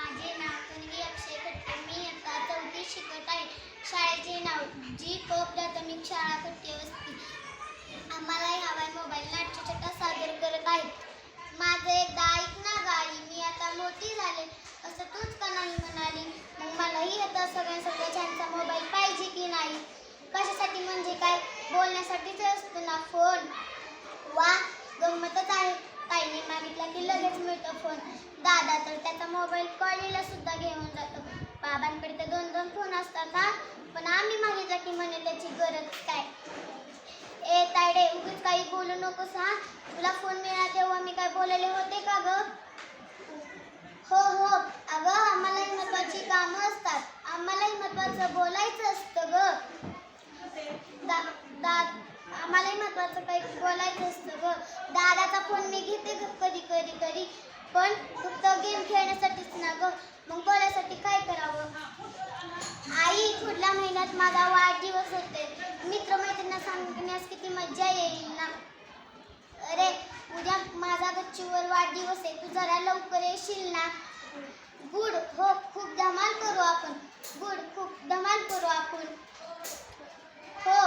माझे नाव तन्वी अक्षय खट्टे. मी आता चौथी शिकत आहे. शाळेचे नाव जी प प्राथमिक शाळा खट्टे वस्ती आम्हाला हवाय मोबाईल नाट्यछटा सादर करत आहेत माझं एकदा ऐक ना गाई मी आता मोठी झाले. असं तूच का नाही म्हणाली? मग मलाही आता सगळ्या सगळ्या छानचा मोबाईल पाहिजे की नाही? कशासाठी म्हणजे काय? बोलण्यासाठीच असतो ना फोन वा गंमतच आहे. ताईने मागितला की लगेच मिळतो फोन दादा तर त्याचा मोबाईल कॉलेजला सुद्धा घेऊन जातो. बाबांकडे तर दोन दोन फोन असतात ना पण आम्ही मागितला की म्हणे त्याची गरज काय? ए तायडे उगीच काही बोलू नकोस हा. तुला फोन मिळाला तेव्हा मी काय बोलले होते का ग? हो हो. अगं आम्हालाही महत्वाची कामं असतात. आम्हालाही महत्वाचं बोलायचं असतं ग. दा दा आम्हालाही महत्वाचं काही बोलायचं असतं ग. दादाचा फोन मी घेते ग कधी कधी कधी. पण गेम खेळण्यासाठीच ना ग मग बोलायसाठी काय करावं? आई पुढल्या महिन्यात माझा वाढदिवस होते मित्रमैत्रिणींना सांगण्यास किती मज्जा येईल ना? अरे उद्या माझा गच्चीवर वाढदिवस आहे. तू जरा लवकर येशील ना? गुड हो खूप धमाल करू आपण. गुड खूप धमाल करू आपण. हो.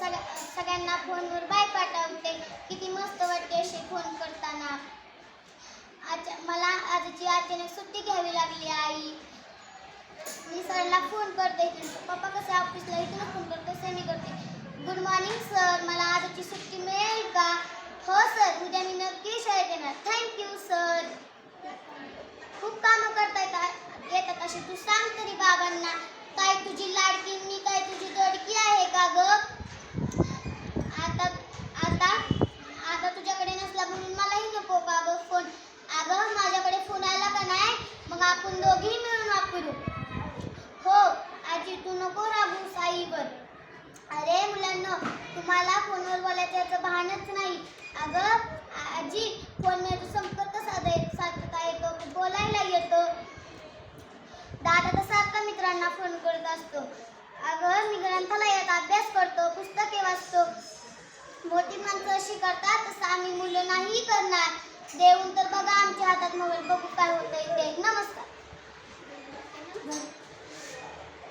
सगळ्या सगळ्यांना फोनवर बाय पाठवते. किती मस्त वाटते असे फोन करते आज मला आजची अचानक सुट्टी घ्यावी लागली आई. मी सरला फोन करते. पप्पा कसे ऑफिसला इथून फोन करते सेमी करते. गुड मॉर्निंग सर मला आजची सुट्टी मिळेल का? हो सर उद्या मी नक्की शाळेत येणार. थँक्यू सर खूप कामं करता येतात येतात असे तू सांग तरी बाबांना. काय तुझी लाडकी मी काय तुझी दडकी आहे का ग आता आता आता तुझ्याकडे नसला म्हणून मलाही नको का ग फोन अगं माझ्याकडे फोन आला का नाही मग आपण दोघी मिळून वापरू. हो आजी तू नको राबू साईवर. अरे मुलांना तुम्हाला फोनवर बोलायचं याचं भानच नाही. अगं आजी फोनवर संपर्क साधाय साधता येतो? बोलायला येतो. दादा तर सारखा मित्रांना फोन करत असतो. अगं मी ग्रंथालयात अभ्यास करतो पुस्तके वाचतो. मोठी माणसं अशी करतात तसं आम्ही मुलं नाही करणार. देऊन तर बघा आमच्या हातात मोबाईल बघू काय